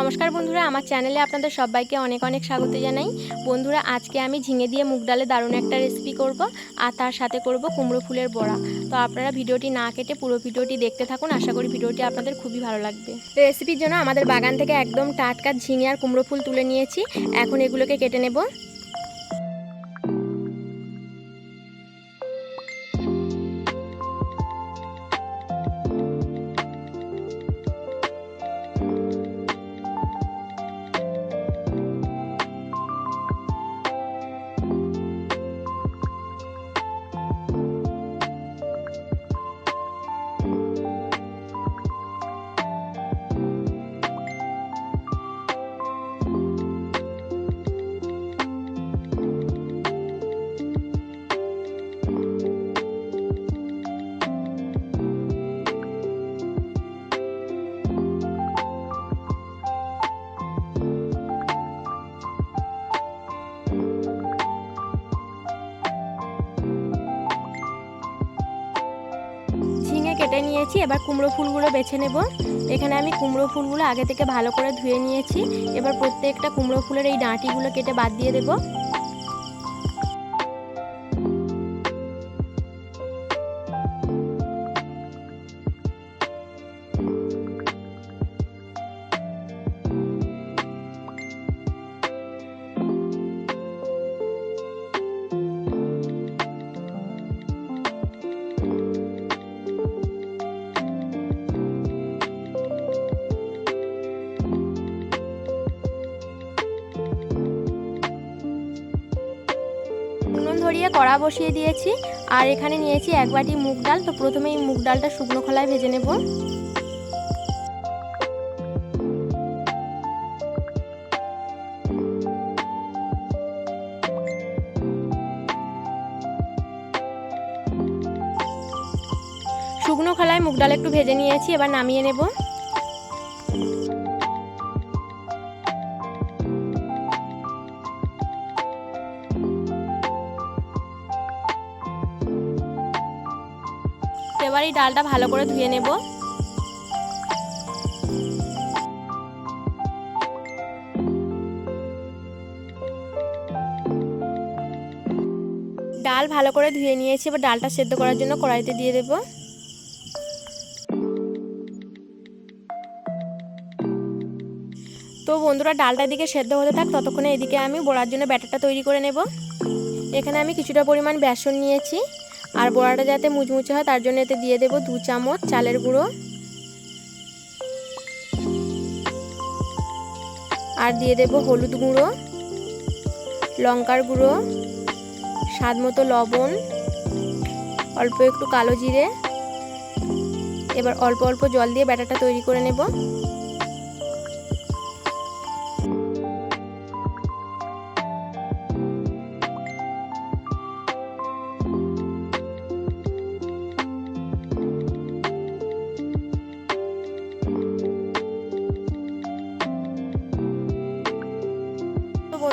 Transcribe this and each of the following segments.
নমস্কার বন্ধুরা, আমার চ্যানেলে আপনাদের সবাইকে অনেক অনেক স্বাগত জানাই। বন্ধুরা, আজকে আমি ঝিঙে দিয়ে মুগ ডালে দারুণ একটা রেসিপি করব আর তার সাথে করব কুমড়ো ফুলের বড়া। তো আপনারা ভিডিওটি না কেটে পুরো ভিডিওটি দেখতে থাকুন, আশা করি ভিডিওটি আপনাদের খুবই ভালো লাগবে। রেসিপির জন্য আমাদের বাগান থেকে একদম টাটকা ঝিঙে আর কুমড়ো ফুল তুলে নিয়েছি। এখন এগুলোকে কেটে নেব। নিয়েছি, এবার কুমড়ো ফুলগুলো বেছে নেব। এখানে আমি কুমড়ো ফুলগুলো আগে থেকে ভালো করে ধুয়ে নিয়েছি। এবার প্রত্যেকটা কুমড়ো ফুলের এই ডাঁটিগুলো কেটে বাদ দিয়ে দেবো। ধরিয়ে কড়া বসিয়ে দিয়েছি। আর এখানে নিয়েছি এক বাটি মুগ ডাল। তো প্রথমে এই মুগ ডালটা শুকনো খোলায় ভেজে নেব। শুকনো খোলায় মুগ ডাল একটু ভেজে নিয়েছি। এবার নামিয়ে নেব। এবার এই ডালটা ভালো করে ধুয়ে নেব। ডাল ভালো করে ধুয়ে নিয়েছি, এবার ডালটা সেদ্ধ করার জন্য কড়াইতে দিয়ে দেব। তো বন্ধুরা, ডালটা এদিকে সেদ্ধ হতে থাক, ততক্ষণে এদিকে আমি বড়ার জন্য ব্যাটারটা তৈরি করে নেব। এখানে আমি কিছুটা পরিমাণ বেসন নিয়েছি। আর বড়াটা যাতে মুচমুচে হয়, তার জন্য এতে দিয়ে দেব দু চামচ চালের গুঁড়ো। আর দিয়ে দেব হলুদ গুঁড়ো, লঙ্কার গুঁড়ো, স্বাদ মতো লবণ, অল্প একটু কালো জিরে। এবার অল্প অল্প জল দিয়ে ব্যাটারটা তৈরি করে নেব।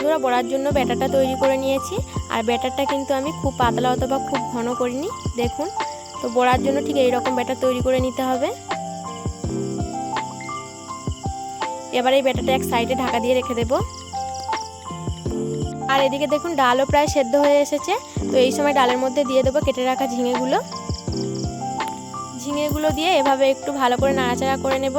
বন্ধুরা বড়ার জন্য ব্যাটারটা তৈরি করে নিয়েছি। আর ব্যাটারটা কিন্তু আমি খুব পাতলা অথবা খুব ঘন করিনি। দেখুন, তো বড়ার জন্য ঠিক এই রকম ব্যাটার তৈরি করে নিতে হবে। এবার এই ব্যাটারটা এক সাইডে ঢাকা দিয়ে রেখে দেব। আর এদিকে দেখুন, ডালও প্রায় সেদ্ধ হয়ে এসেছে। তো এই সময় ডালের মধ্যে দিয়ে দেবো কেটে রাখা ঝিঙেগুলো। ঝিঙেগুলো দিয়ে এভাবে একটু ভালো করে নাড়াচাড়া করে নেব।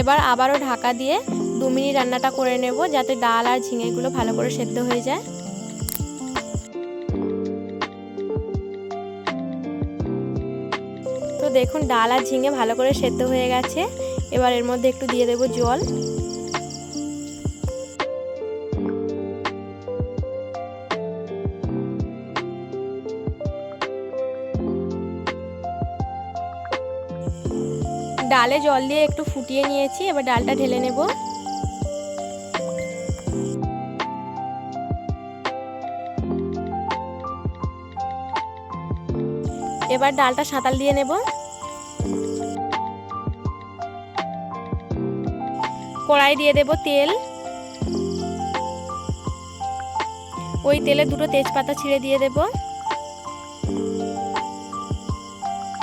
এবার আবারও ঢাকা দিয়ে দু মিনিট রান্নাটা করে নেব যাতে ডাল আর ঝিঙেগুলো ভালো করে সেদ্ধ হয়ে যায়। তো দেখুন, ডাল আর ঝিঙে ভালো করে সেদ্ধ হয়ে গেছে। এবার এর মধ্যে একটু দিয়ে দেব জল। ডালে জল দিয়ে একটু ফুটিয়ে নিয়েছি, এবার ডালটা ঢেলে নেব। এবার ডালটা সাঁতাল দিয়ে নেব। কড়াই দিয়ে দেব তেল। ওই তেলে দুটো তেজপাতা ছিঁড়ে দিয়ে দেব।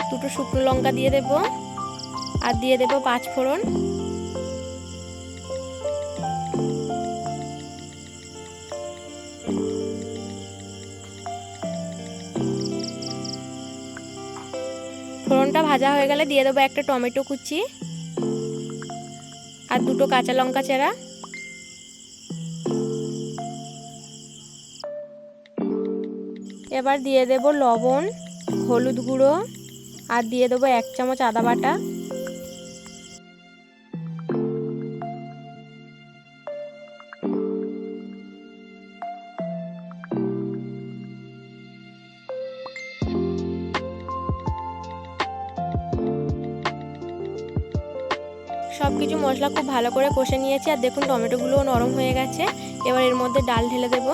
দুটো শুকনো লঙ্কা দিয়ে দেবো। আর দিয়ে দেবো পাঁচ ফোড়ন। ফোড়নটা ভাজা হয়ে গেলে দিয়ে দেবো একটা টমেটো কুচি আর দুটো কাঁচা লঙ্কা চেরা। এবার দিয়ে দেব লবণ, হলুদ গুঁড়ো আর দিয়ে দেবো এক চামচ আদা বাটা। সব কিছু মশলা খুব ভালো করে কষে নিয়েছি, আর দেখুন টমেটোগুলোও নরম হয়ে গেছে। এবার এর মধ্যে ডাল ঢেলে দেবো।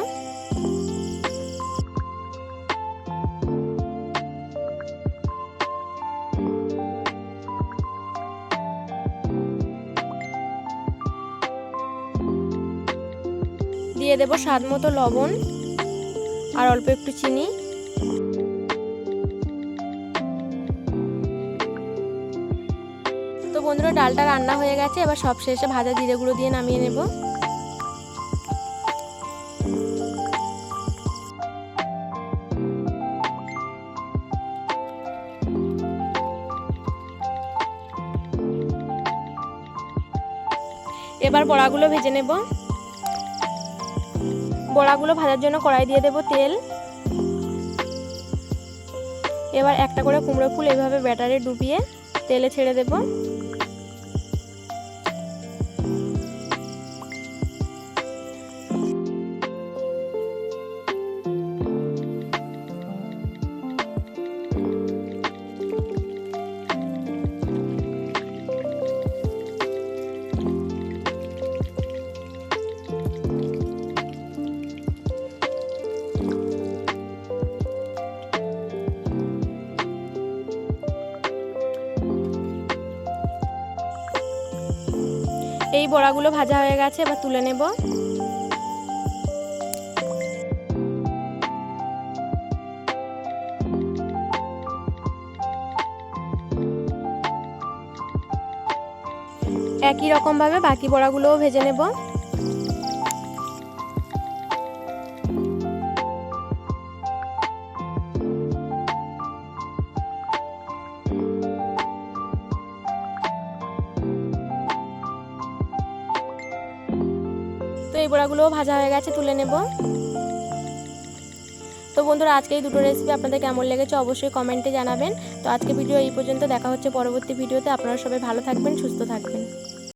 দিয়ে দেবো স্বাদ মতো লবণ আর অল্প একটু চিনি। তো বন্ধুরা, ডালটা রান্না হয়ে গেছে। এবার সব শেষে ভাজা জিরে গুঁড়ো দিয়ে নামিয়ে নেব। এবার বড়াগুলো ভেজে নেব। বড়াগুলো ভাজার জন্য কড়াই দিয়ে দেব তেল। এবার একটা করে কুমড়ো ফুল এভাবে ব্যাটারে ডুবিয়ে তেলে ছেড়ে দেব। এই বড়াগুলো ভাজা হয়ে গেছে এবার তুলে নেব। একই রকমভাবে বাকি বড়াগুলোও ভেজে নেব। এই বড়াগুলোও ভাজা হয়ে গেছে, তুলে নেব। তো বন্ধুরা, আজকে এই দুটো রেসিপি আপনাদের কেমন লেগেছে অবশ্যই কমেন্টে জানাবেন। তো আজকে ভিডিও এই পর্যন্ত, দেখা হচ্ছে পরবর্তী ভিডিওতে। আপনারা সবাই ভালো থাকবেন, সুস্থ থাকবেন।